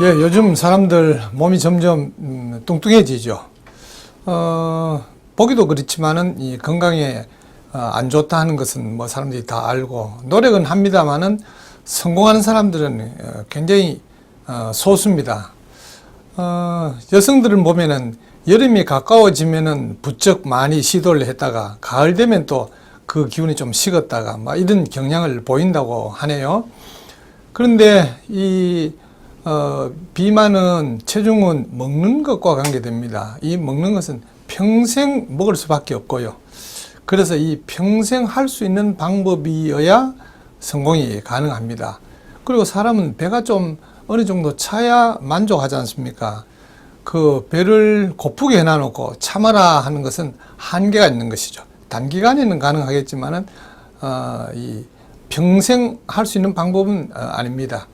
예, 요즘 사람들 몸이 점점 음, 뚱뚱해지죠. 어, 보기도 그렇지만은 이 건강에 어, 안 좋다 하는 것은 뭐 사람들이 다 알고 노력은 합니다만은 성공하는 사람들은 어, 굉장히 어, 소수입니다. 어, 여성들을 보면은 여름이 가까워지면은 부쩍 많이 시도를 했다가 가을 되면 또 그 기운이 좀 식었다가 막 이런 경향을 보인다고 하네요. 그런데 이 어, 비만은 체중은 먹는 것과 관계됩니다. 이 먹는 것은 평생 먹을 수밖에 없고요. 그래서 이 평생 할 수 있는 방법이어야 성공이 가능합니다. 그리고 사람은 배가 좀 어느 정도 차야 만족하지 않습니까? 그 배를 고프게 해놔놓고 참아라 하는 것은 한계가 있는 것이죠. 단기간에는 가능하겠지만은 어, 이 평생 할 수 있는 방법은 어, 아닙니다.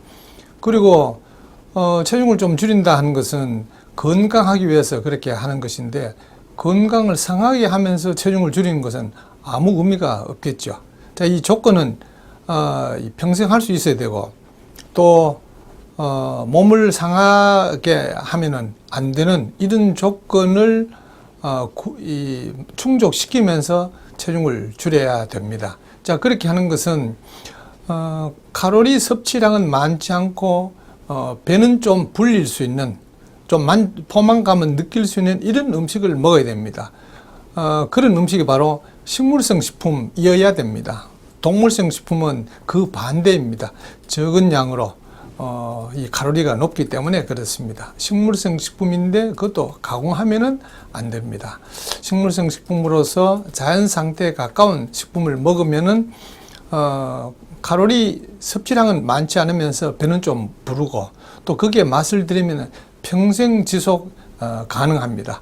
그리고 어, 체중을 좀 줄인다 하는 것은 건강하기 위해서 그렇게 하는 것인데 건강을 상하게 하면서 체중을 줄이는 것은 아무 의미가 없겠죠. 자, 이 조건은 어, 이 평생 할 수 있어야 되고 또 어, 몸을 상하게 하면은 안 되는 이런 조건을 어, 구- 이, 충족시키면서 체중을 줄여야 됩니다. 자, 그렇게 하는 것은 어, 칼로리 섭취량은 많지 않고 어, 배는 좀 불릴 수 있는 좀 만, 포만감은 느낄 수 있는 이런 음식을 먹어야 됩니다. 어, 그런 음식이 바로 식물성 식품이어야 됩니다. 동물성 식품은 그 반대입니다. 적은 양으로 어, 이 칼로리가 높기 때문에 그렇습니다. 식물성 식품인데 그것도 가공하면은 안 됩니다. 식물성 식품으로서 자연 상태에 가까운 식품을 먹으면은 어, 칼로리 섭취량은 많지 않으면서 배는 좀 부르고 또 거기에 맛을 들이면 평생 지속 어, 가능합니다.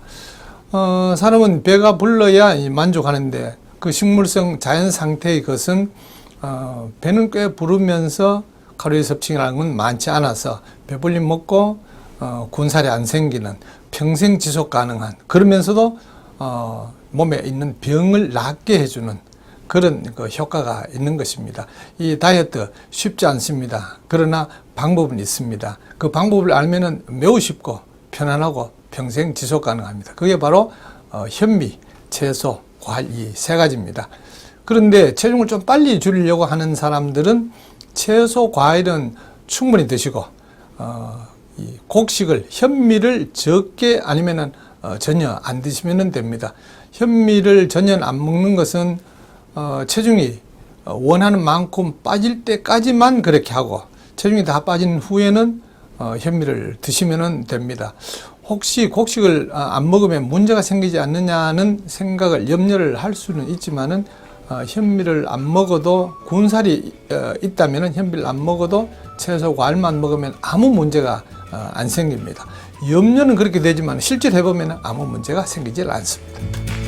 어, 사람은 배가 불러야 이 만족하는데 그 식물성 자연 상태의 것은 어, 배는 꽤 부르면서 칼로리 섭취량은 많지 않아서 배불림 먹고 어, 군살이 안 생기는 평생 지속 가능한 그러면서도 어, 몸에 있는 병을 낫게 해주는 그런 그 효과가 있는 것입니다. 이 다이어트 쉽지 않습니다. 그러나 방법은 있습니다. 그 방법을 알면은 매우 쉽고 편안하고 평생 지속 가능합니다. 그게 바로 어, 현미, 채소, 과일 이 세 가지입니다. 그런데 체중을 좀 빨리 줄이려고 하는 사람들은 채소, 과일은 충분히 드시고 어, 이 곡식을 현미를 적게 아니면은 어, 전혀 안 드시면 됩니다. 현미를 전혀 안 먹는 것은 어, 체중이 어, 원하는 만큼 빠질 때까지만 그렇게 하고 체중이 다 빠진 후에는 어, 현미를 드시면 됩니다. 혹시 곡식을 아, 안 먹으면 문제가 생기지 않느냐는 생각을 염려를 할 수는 있지만은 어, 현미를 안 먹어도 군살이 어, 있다면 현미를 안 먹어도 채소 과일만 먹으면 아무 문제가 어, 안 생깁니다. 염려는 그렇게 되지만 실제로 해보면 아무 문제가 생기질 않습니다.